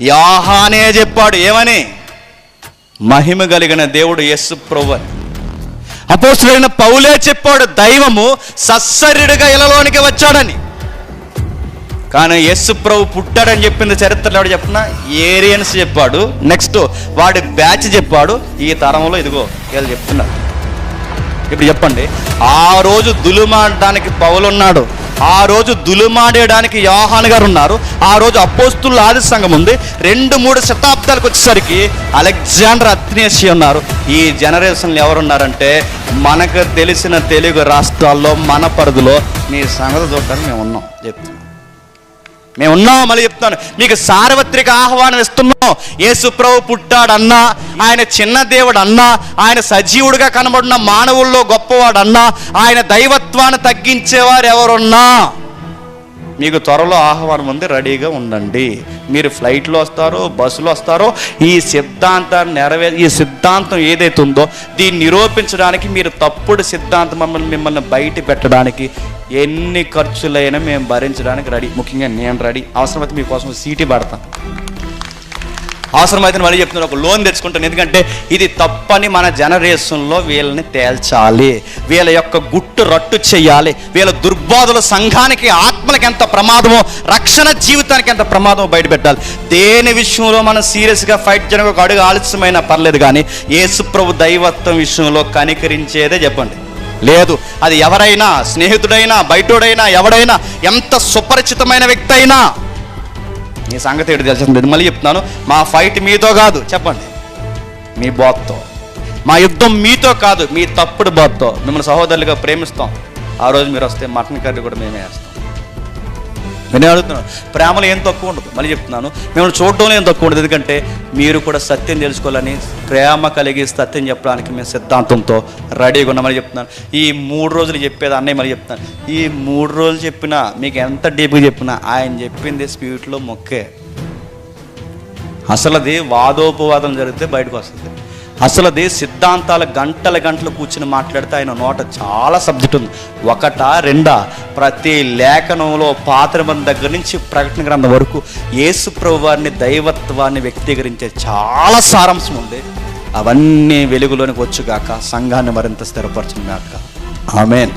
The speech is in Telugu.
యాహానే చెప్పాడు ఏమని? మహిమ కలిగిన దేవుడు యస్సు ప్రభు అని. అపోస్తుడైన పౌలే చెప్పాడు దైవము సస్సరిడుగా ఇలలోనికి వచ్చాడని. కానీ యస్సు ప్రభు పుట్టాడని చెప్పింది చరిత్రలో ఎవడు చెప్పిన? ఏరియన్స్ చెప్పాడు నెక్స్ట్ వాడి బ్యాచ్ చెప్పాడు ఈ తరంలో ఇదిగో వీళ్ళు చెప్తున్నారు. ఇప్పుడు చెప్పండి ఆ రోజు దులుమాడడానికి పౌలున్నాడు. ఆ రోజు దులుమాడేయడానికి యోహాన్ గారు ఉన్నారు. ఆ రోజు అపోస్తుల ఆది సంఘం ఉంది. రెండు మూడు శతాబ్దాలకు వచ్చేసరికి అలెగ్జాండర్ అత్నేసి ఉన్నారు. ఈ జనరేషన్లు ఎవరున్నారంటే మనకు తెలిసిన తెలుగు రాష్ట్రాల్లో మన పరిధిలో మీ సంగతి చూడడానికి మేము ఉన్నాం. చెప్తున్నాం మేము ఉన్నాం మళ్ళీ చెప్తాను మీకు సార్వత్రిక ఆహ్వానం ఇస్తున్నాం. యేసుప్రభు పుట్టాడన్నా ఆయన చిన్న దేవుడు అన్నా ఆయన సజీవుడిగా కనబడిన మానవుల్లో గొప్పవాడన్నా ఆయన దైవత్వాన్ని తగ్గించేవారు ఎవరున్నా మీకు త్వరలో ఆహ్వానం ఉంది రెడీగా ఉండండి. మీరు ఫ్లైట్లో వస్తారో బస్సులో వస్తారో ఈ సిద్ధాంతాన్ని నెరవే ఈ సిద్ధాంతం ఏదైతే ఉందో దీన్ని నిరూపించడానికి మీరు తప్పుడు సిద్ధాంతం మమ్మల్ని మిమ్మల్ని బయట పెట్టడానికి ఎన్ని ఖర్చులైనా మేము భరించడానికి రెడీ. ముఖ్యంగా నేను రెడీ. అవసరమైతే మీకోసం సీటీ పడతాను అవసరమైతే మళ్ళీ చెప్తున్నారు ఒక లోన్ తెచ్చుకుంటాను. ఎందుకంటే ఇది తప్పని మన జనరేషన్లో వీళ్ళని తేల్చాలి. వీళ్ళ యొక్క గుట్టు రట్టు చేయాలి. వీళ్ళ దుర్బోధల సంఘానికి ఆత్మలకి ఎంత ప్రమాదమో రక్షణ జీవితానికి ఎంత ప్రమాదమో బయటపెట్టాలి. దేని విషయంలో మనం సీరియస్గా ఫైట్ చేయడానికి ఒక అడుగు ఆలస్యమైనా పర్లేదు కానీ యేసుప్రభు దైవత్వం విషయంలో కనికరించేదే చెప్పండి. లేదు. అది ఎవరైనా స్నేహితుడైనా బయటోడైనా ఎవడైనా ఎంత సుపరిచితమైన వ్యక్తి అయినా మీ సంగతి ఏంటి తెలిసింది. మళ్ళీ చెప్తున్నాను. మా ఫైట్ మీతో కాదు. చెప్పండి. మీ బాత్తో. మా యుద్ధం మీతో కాదు. మీ తప్పుడు బాత్తో. మిమ్మల్ని సహోదరులుగా ప్రేమిస్తాం. ఆ రోజు మీరు వస్తే మటన్ కర్రీ కూడా మేమే వేస్తాం. నేను అడుగుతున్నాను ప్రేమలో ఏం తక్కువ ఉండదు. మళ్ళీ చెప్తున్నాను. మిమ్మల్ని చూడడంలో ఏం తక్కువ ఉండదు. ఎందుకంటే మీరు కూడా సత్యం తెలుసుకోవాలని ప్రేమ కలిగి సత్యం చెప్పడానికి మేము సిద్ధాంతంతో రెడీగా ఉన్నామని చెప్తున్నాను. ఈ మూడు రోజులు చెప్పేది అన్నయ్య మళ్ళీ చెప్తున్నాను. ఈ మూడు రోజులు చెప్పినా మీకు ఎంత డీప్గా చెప్పినా ఆయన చెప్పింది స్పీడ్లో మొక్కే. అసలు అది వాదోపవాదం జరిగితే బయటకు వస్తుంది. అసలు అది సిద్ధాంతాలు గంటల గంటలు కూర్చుని మాట్లాడితే ఆయన నోట చాలా సబ్జెక్ట్ ఉంది. ఒకట రెండా ప్రతి లేఖనంలో పాత్రమని దగ్గర నుంచి ప్రకటన గ్రంథం వరకు యేసు ప్రభు వారిని దైవత్వాన్ని వ్యక్తీకరించే చాలా సారాంశం ఉంది. అవన్నీ వెలుగులోనికి వచ్చుగాక సంఘాన్ని మరింత స్థిరపరచుగాక ఆమెన్.